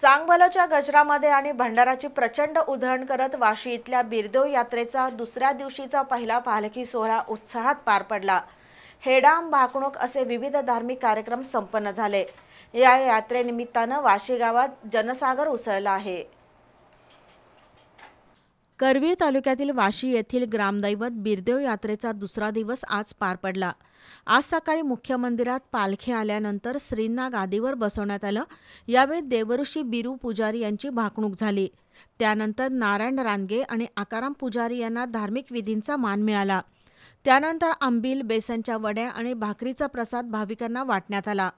चांगभलच्या गजरामध्ये आणि भंडाराची प्रचंड उधळण करत वाशी इथल्या बिरदेव यात्रेचा दुसऱ्या दिवशीचा पहिला पालखी सोहळा उत्साहात पार पडला. हेडाम भाकणूक असे विविध धार्मिक कार्यक्रम संपन्न झाले. या यात्रेनिमित्तानं वाशी गावात जनसागर उसळला आहे. करवीर तालुक्यातील वाशी येथील ग्रामदैवत बिरदेव यात्रेचा दुसरा दिवस आज पार पडला. आज सकाळी मुख्य मंदिरात पालखी आल्यानंतर श्रींना गादीवर बसवण्यात आलं. यावेळी देवऋषी बिरू पुजारी यांची भाकणूक झाली. त्यानंतर नारायण रानगे आणि आकाराम पुजारी यांना धार्मिक विधींचा मान मिळाला. त्यानंतर आंबील बेसनच्या वड्या आणि भाकरीचा प्रसाद भाविकांना वाटण्यात आला.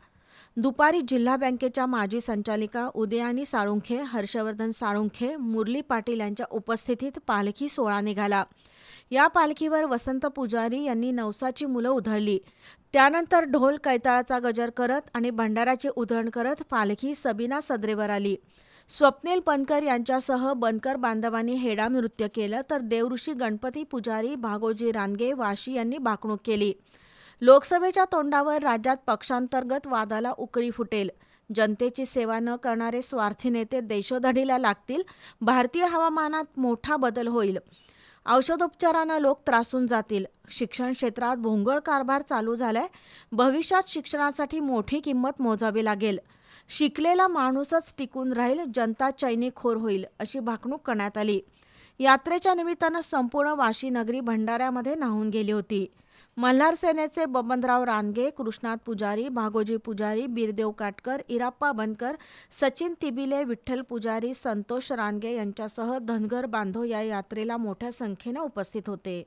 दुपारी जिल्हा बँकेच्या माजी संचालिका उदयानी साळुंखे हर्षवर्धन साळुंखे मुरली पाटील यांच्या उपस्थितीत पालखी सोहळा निघाला. या पालखीवर वसंत पुजारी यांनी नवसाची मुलं उधळली. त्यानंतर ढोल कैताळाचा गजर करत आणि भंडाराची उधळण करत पालखी सबीना सदरेवर आली. स्वप्नील बनकर यांच्यासह बनकर बांधवांनी हेडा नृत्य केलं तर देवऋषी गणपती पुजारी भागोजी रानगे वाशी यांनी बाकणूक केली. लोकसभेच्या तोंडावर राज्यात पक्षांतर्गत वादाला उकळी फुटेल. जनतेची सेवा न करणारे स्वार्थी नेते देशोधडीला लागतील. भारतीय हवामानात मोठा बदल होईल. औषधोपचारानं लोक त्रासून जातील. शिक्षण क्षेत्रात भोंगळ कारभार चालू झालाय. भविष्यात शिक्षणासाठी मोठी किंमत मोजावी लागेल. शिकलेला माणूसच टिकून राहील. जनता चैनीखोर होईल अशी भाकणूक करण्यात आली. यात्रेच्या निमित्तानं संपूर्ण वाशी नगरी भंडाऱ्यामध्ये न्हावून गेली होती. मल्हार सेनेचे बबनराव रानगे कृष्णात पुजारी भागोजी पुजारी बीरदेव काटकर इराप्पा बनकर सचिन तिबिले विठ्ठल पुजारी संतोष रानगे यांच्यासह धनगर बांधव या यात्रेला मोठ्या संख्येनं उपस्थित होते.